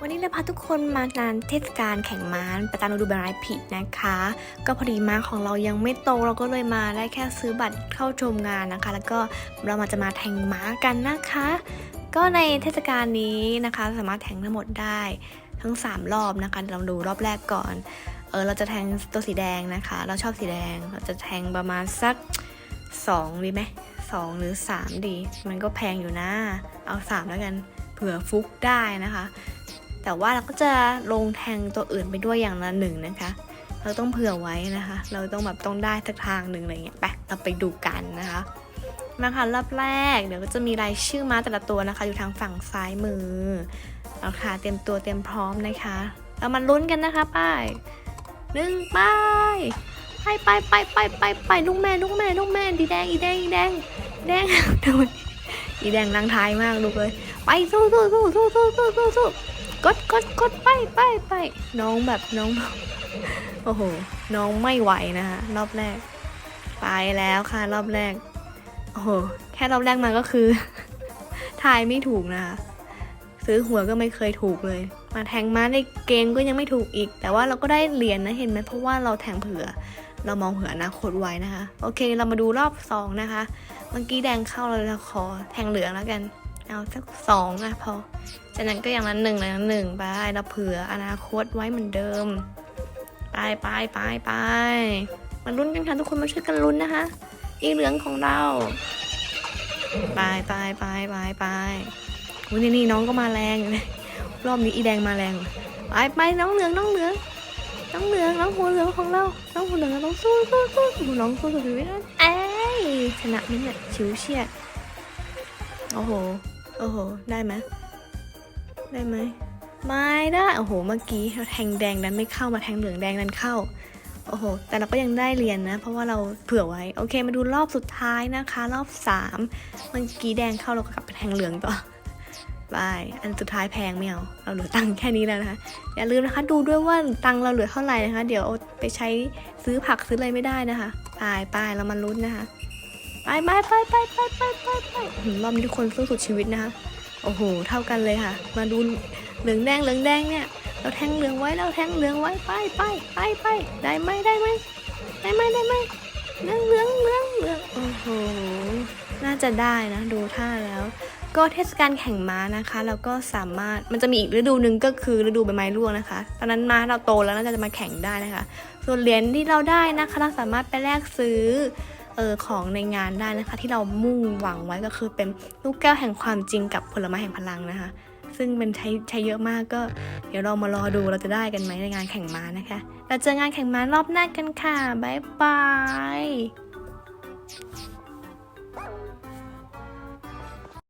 วันนี้เราพาทุกคนมางานเทศกาลแข่งม้าประจำฤดูใบไม้ผลินะคะ ก็พอดีม้าของเรายังไม่โตเราก็เลยมาได้แค่ซื้อบัตรเข้าชมงานนะคะ แล้วก็เรามาจะมาแข่งม้ากันนะคะ ก็ในเทศกาลนี้นะคะ สามารถแข่งทั้งหมดได้ทั้ง 3 รอบนะคะเราดูรอบแรกก่อนเออเราจะแทงตัวสีแดงนะคะ เราชอบสีแดงเราจะแทงประมาณสัก 2 ดีไหมสองหรือ 3 ดี มันก็แพงอยู่นะเอา 3 แล้วกันเผื่อฟุกได้นะคะ แต่ว่าเราก็จะลงแทงตัวอื่นไปด้วยอย่างละหนึ่งนะคะ เราต้องเผื่อไว้นะคะ เราต้องแบบต้องได้ทักทางหนึ่งอะไรเงี้ยไปเราไปดูกันนะคะมาค่ะรอบแรกเดี๋ยวก็จะมีรายชื่อม้าแต่ละตัวนะคะ อยู่ทางฝั่งซ้ายมือเอาค่ะเตรียมตัวเตรียมพร้อมนะคะเรามาลุ้นกันนะคะป้ายหนึ่งป้ายไปไปไปไปไปไปลูกแม่ลูกแม่ลูกแม่ดีแดงอีแดงอีแดงแดงโดูอีแดงลังท้ายมากดูเลยไปสู้สู้สู้สู้สู้สู้สู้ กดกดกดไปไปไปน้องแบบน้อง โอ้โห น้องไม่ไหวนะคะรอบแรก ไปแล้วค่ะรอบแรก โอ้โห แค่รอบแรกมาก็คือทายไม่ถูกนะคะซื้อหัวก็ไม่เคยถูกเลย มาแทงม้าในเกมก็ยังไม่ถูกอีก แต่ว่าเราก็ได้เหรียญนะเห็นไหมเพราะว่าเราแทงเผื่อ เรามองเผื่ออนาคตไว้นะคะ โอเค เรามาดูรอบสองนะคะ เมื่อกี้แดงเข้าเราขอแทงเหลืองแล้วกัน เอาสักสองอะพอ จากนั้นก็อย่างละหนึ่งเลยนะหนึ่งไปเราเผื่ออนาคตไว้เหมือนเดิม ไปไปไปไปมาลุ้นกันค่ะทุกคนมาช่วยกันลุ้นนะคะ อีเหลืองของเราไปไปไปไปไปวันนี้นี่น้องก็มาแรงเลยรอบนี้อีแดงมาแรงไปไปน้องเหลืองน้องเหลืองน้องเหลืองน้องหัวเหลืองของเรา น้องหัวเหลืองเราต้องสู้สู้สู้สู้น้องสู้สุดชีวิตนะเอ้ยชนะนี่เนี่ยชิวเฉียดโอ้โห โอ้โห ได้ไหมได้ไหมไม่ได้ โอ้โห เมื่อกี้เราแทงแดงนั้นไม่เข้ามาแทงเหลืองแดงนั้นเข้า โอ้โห แต่เราก็ยังได้เรียนนะ เพราะว่าเราเผื่อไว้ โอเค มาดูรอบสุดท้ายนะคะ รอบสามเมื่อกี้แดงเข้าเราก็กลับไปแทงเหลืองต่อไปอันสุดท้ายแพงไม่เอา เราเหลือตังค์แค่นี้แล้วนะคะ อย่าลืมนะคะ ดูด้วยว่าตังค์เราเหลือเท่าไหร่นะคะ เดี๋ยวเอาไปใช้ซื้อผักซื้ออะไรไม่ได้นะคะไปไปเรามาลุ้นนะคะ ไปไปไปไปไปไปไปไปรอบนี้ทุกคนสู้สุดชีวิตนะคะโอ้โห เท่ากันเลยค่ะ มาดูเหลืองแดงเหลืองแดงเนี่ย เราแทงเหลืองไว้เราแทงเหลืองไว้ไปไปไปไปได้ไหมได้ไหมได้ไหมได้ไหมเหลืองเหลืองเหลืองเหลืองโอ้โหน่าจะได้นะดูท่าแล้ว ก็เทศกาลแข่งม้านะคะแล้วก็สามารถมันจะมีอีกฤดูหนึ่งก็คือฤดูใบไม้ร่วงนะคะ ตอนนั้นม้าเราโตแล้วน่าจะมาแข่งได้นะคะ ส่วนเหรียญที่เราได้นะคะเราสามารถไปแลกซื้อ เออของในงานได้นะคะ ที่เรามุ่งหวังไว้ก็คือเป็นลูกแก้วแห่งความจริงกับผลไม้แห่งพลังนะคะ ซึ่งเป็นใช้ใช้เยอะมากก็ เดี๋ยวเรามารอดูเราจะได้กันไหมในงานแข่งม้านะคะเราเจองานแข่งม้ารอบหน้ากันค่ะบ๊ายบาย